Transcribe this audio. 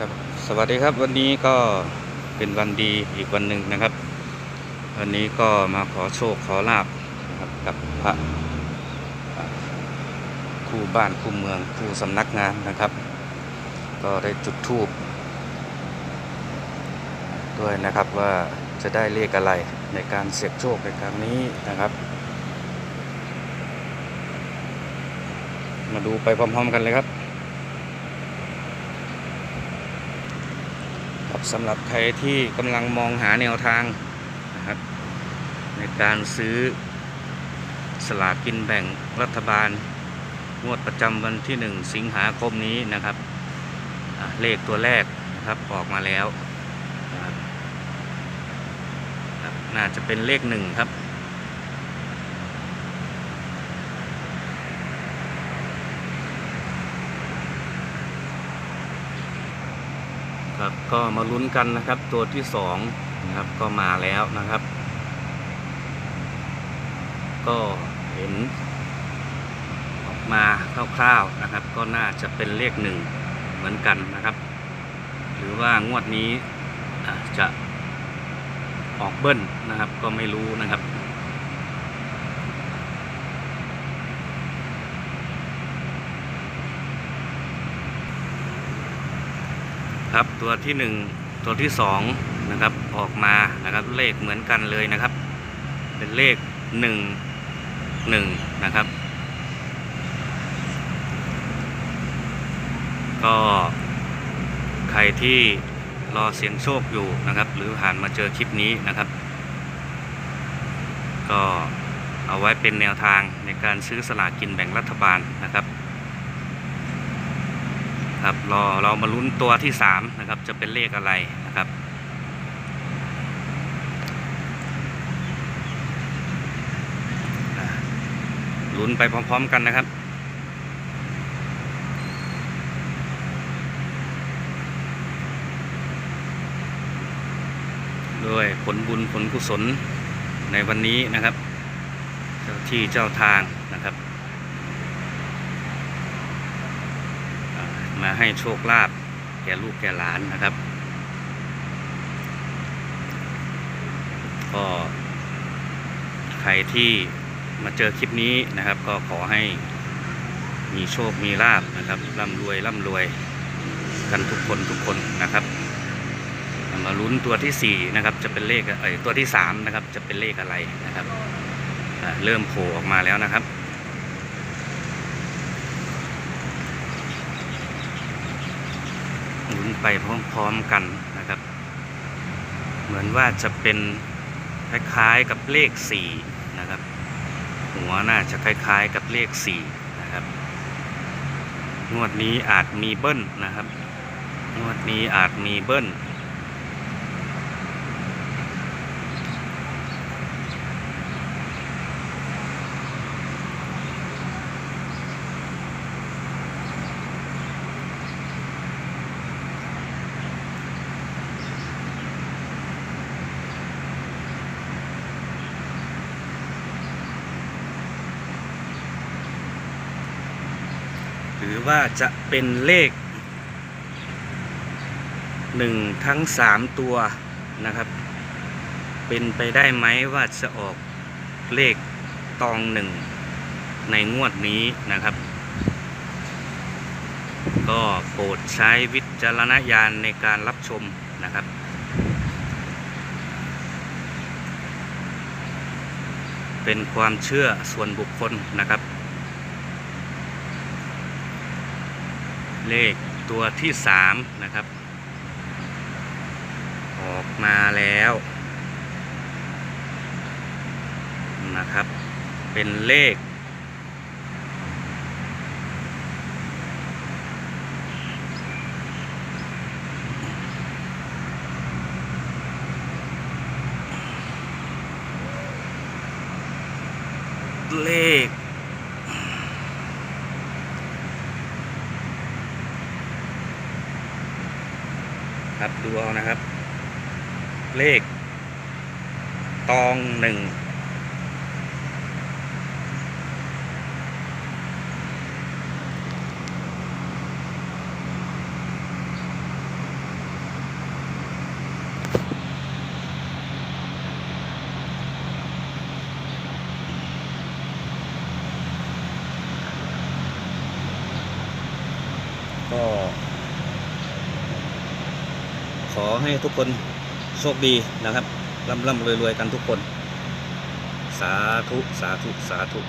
ครับสวัสดีครับวันนี้ก็เป็นวันดีอีกวันหนึ่งนะครับ วันนี้ก็มาขอโชคขอลาบนะครับกับพระคู่บ้านคู่เมืองคู่สำนักงานนะครับ ก็ได้จุดธูปด้วยนะครับว่าจะได้เลขอะไรในการเสี่ยงโชคในครั้งนี้นะครับ มาดูไปพร้อมๆกันเลยครับ ครับสำหรับใครที่กำลังมองหาแนวทางนะครับในการซื้อสลากกินแบ่งรัฐบาล งวดประจำวันที่ 1 สิงหาคมนี้นะครับ เลขตัวแรกนะครับออกมาแล้ว น่าจะเป็นเลขหนึ่งครับ ครับก็มาลุ้นกันนะครับ ตัวที่สองนะครับก็มาแล้วนะครับ ก็เห็นออกมาคร่าวๆนะครับ ก็น่าจะเป็นเลขหนึ่งเหมือนกันนะครับ หรือว่างวดนี้จะออกเบิ้ลนะครับ ก็ไม่รู้นะครับ ครับตัวที่หนึ่งตัวที่สองนะครับออกมานะครับเลขเหมือนกันเลยนะครับ เป็นเลขหนึ่งหนึ่งนะครับ ก็ใครที่รอเสียงโชคอยู่นะครับ หรือผ่านมาเจอคลิปนี้นะครับ ก็เอาไว้เป็นแนวทางในการซื้อสลากกินแบ่งรัฐบาลนะครับ ครับรอเรามาลุ้นตัวที่สามนะครับ จะเป็นเลขอะไรนะครับ ลุ้นไปพร้อม ๆ กันนะครับด้วยผลบุญผลกุศลในวันนี้นะครับ เจ้าที่เจ้าทางนะครับ อ่า มาให้โชคลาภแก่ลูกแก่หลานนะครับ ก็ใครที่มาเจอคลิปนี้นะครับ ก็ขอให้มีโชคมีลาบนะครับร่ำรวยร่ำรวยกันทุกคนทุกคนนะครับมาลุ้นตัวที่สี่นะครับจะเป็นเลขเอ้ตัวที่สามนะครับจะเป็นเลขอะไรนะครับเริ่มโผล่ออกมาแล้วนะครับ ลุ้น ไปพร้อมๆกันนะครับ เหมือนว่าจะเป็นคล้ายๆกับเลขสี่นะครับ หัวน่าจะคล้ายๆกับเลขสี่นะครับ งวดนี้อาจมีเบิ้ลนะครับ งวดนี้อาจมีเบิ้ล หรือว่าจะเป็นเลขหนึ่งทั้งสามตัวนะครับ เป็นไปได้ไหมว่าจะออกเลขตองหนึ่งในงวดนี้นะครับ ก็โปรดใช้วิจารณญาณในการรับชมนะครับเป็นความเชื่อส่วนบุคคลนะครับ เลขตัวที่สามนะครับ ออกมาแล้วนะครับ เป็นเลข เลข ครับ ดูเอานะครับ เลข ตองหนึ่ง ก็ ขอให้ทุกคนโชคดีนะครับร่ำร่ำรวยรวยกันทุกคน สาธุ สาธุ สาธุ